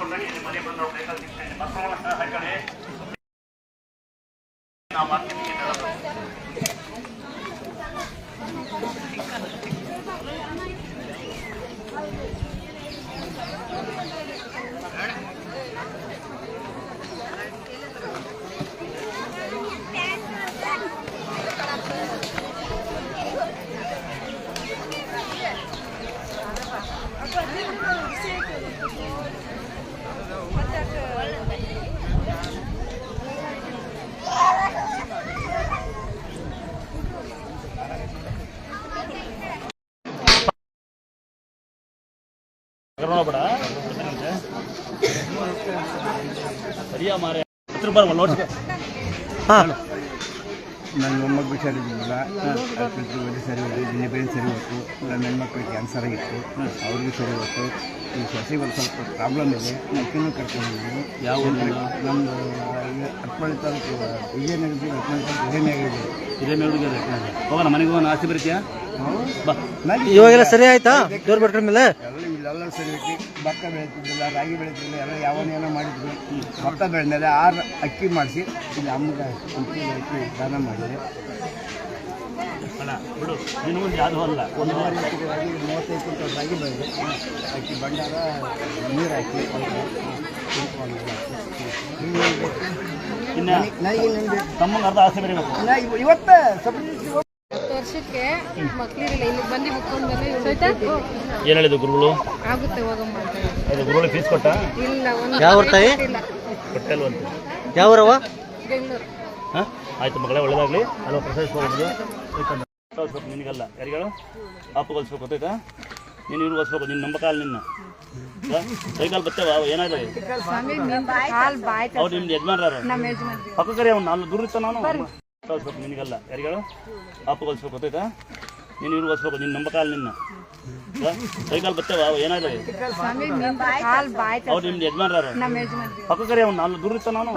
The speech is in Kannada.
ಪಾಡ್ತು ಮನೆ ಸ್ವಾಮಿ ನೋಡ್ಬೇಡ ಸರಿಯಾ ಮಾರೆ ಹತ್ತು ರೂಪಾಯಿ ನೋಡ್ಸಿ ನನ್ನ ಮೊಮ್ಮಗು ಹುಷಾರಿದ್ದಿಲ್ಲ ಆಸ್ಪತ್ರೆ ಹೋಗಿ ಸರಿ ಹೋಯ್ತು ಜಿಲ್ಲೆ ಸರಿ ಹೋಯ್ತು ನನ್ನ ಹೆಣ್ಮಕ್ಳಿಗೆ ಕ್ಯಾನ್ಸರ್ ಆಗಿತ್ತು ಅವ್ರಿಗೂ ಸರಿ ಹೋಯ್ತು. ಈ ಸೊಸೆಗೆ ಒಂದು ಸ್ವಲ್ಪ ಪ್ರಾಬ್ಲಮ್ ಇದೆ ಅಕ್ಕಿನೂ ಕರ್ಕೊಂಡು ಹೋಗಿದ್ದೀನಿ ಯಾವ? ನಮ್ಮದು ಅರ್ಪಳ್ಳಿ ತಾಲೂಕು ವಿಜಯನಗರ ಅರ್ಪಳ್ಳಿ ತಾಲೂಕು ಇದೇ. ಹೋಗೋಣ ಮನೆಗೆ ಹೋಗೋಣ ಆಸ್ತಿ ಬರ್ತೀಯಾ? ಇವಾಗೆಲ್ಲ ಸರಿ ಆಯ್ತಾ? ಜೋರ್ ಬೆಟ್ರ ಮೇಲೆ? ಎಲ್ಲ ಇಲ್ಲೆಲ್ಲ ಸರಿ ಭತ್ತ ಬೆಳೀತಿದ್ದಿಲ್ಲ ರಾಗಿ ಬೆಳೀತಿದ್ದಿಲ್ಲ ಎಲ್ಲ ಯಾವನೇನ ಏನೋ ಮಾಡಿದ್ರು ಭತ್ತ ಬೆಳೆದ್ಮೇಲೆ ಆರು ಅಕ್ಕಿ ಮಾಡಿಸಿ ಇಲ್ಲಿ ಅಮ್ಮಗೆ ಅಕ್ಕಿ ಅಕ್ಕಿ ದಾನ ಮಾಡಿದೆ. ಅಲ್ಲ ಬಿಡು ನೀನು ಒಂದು ಅಲ್ಲ ಒಂದು ಒಂದು ರಾಗಿ ಮೂವತ್ತೈದು ಕ್ವಿಂಟಲ್ ರಾಗಿ ಬೆಳೆದೆ ಅಕ್ಕಿ ಬಂಡಾರ ನೀರು ಹಾಕಿ ಇನ್ನ ನನಗೆ ಇವತ್ತು ಸ್ವಲ್ಪ ವರ್ಷಕ್ಕೆ ಮಕ್ಕಳಿರಲ್ಲ ಇಲ್ಲಿ ಬಂದು ಮುಕ್ಕೊಂಡು ಬಂದು ಏನು ಹೇಳಿದ್ರು ಗುರುಗಳು? ಆಗುತ್ತೆ ಹೋಗಮ್ಮ ಅಂತ ಅದು ಗುರುಗಳು ಫೀಸ್ ಕೊಟ್ಟ? ಇಲ್ಲ ಒಂದು ಯಾವ ತಾಯಿ? ಇಲ್ಲ ಕೊಟ್ಟಲ್ವಂತೆ ಯಾವೂರವ ಬೆಂಗಳೂರು. ಹಾಂ? ಆಯ್ತು ಮಗಳೇ ಒಳ್ಳೇದಾಗಲಿ. ಅಲ್ವಾ ಪ್ರಶಸ್ತಿ ಹೋಗೋದು ಕಳಿಸ್ಬೇಕು ನಿನಗಲ್ಲ. ಯಾರಿಗಳು ಅಪ್ಪ ಕಲಿಸ್ಬೇಕು ಗೊತ್ತಾಯ್ತಾ? ನೀನು ಇವ್ರು ಕಲಿಸ್ಬೇಕು ನಿನ್ನ. ನಂಬಕಾಲ ನಿನ್ನ ಸೈಕಲ್ ಬರ್ತೇವ ಏನಾದ್ರೆ ಅವ್ರು ನಿಮ್ದು ಯಜಮಾನ್ರ ಪಕ್ಕ ಕರಿ ಅವ್ನು ನಾಲ್ಕು ದೂರ ಇತ್ತ ನಾನು ಕಳಿಸ್ಬೇಕು ನಿನಗೆಲ್ಲ ಯಾರಿಗಳು ಅಪ್ಪ ಕಳಿಸ್ಬೇಕು ಗೊತ್ತಾಯ್ತಾ ನೀನು ಇವ್ರು ಕಳಿಸ್ಬೇಕು ನಿನ್ನ ನಂಬಕಾಲ ನಿನ್ನ ಕೈಕಾಲು ಬರ್ತೇವ ಏನಾದ್ರೆ ಅವ್ರು ನಿಮ್ದು ಯಜಮಾನ್ರ ಪಕ್ಕ ಕರಿ ಅವ್ನು ನಾಲ್ಕು ದೂರ ಇತ್ತ ನಾನು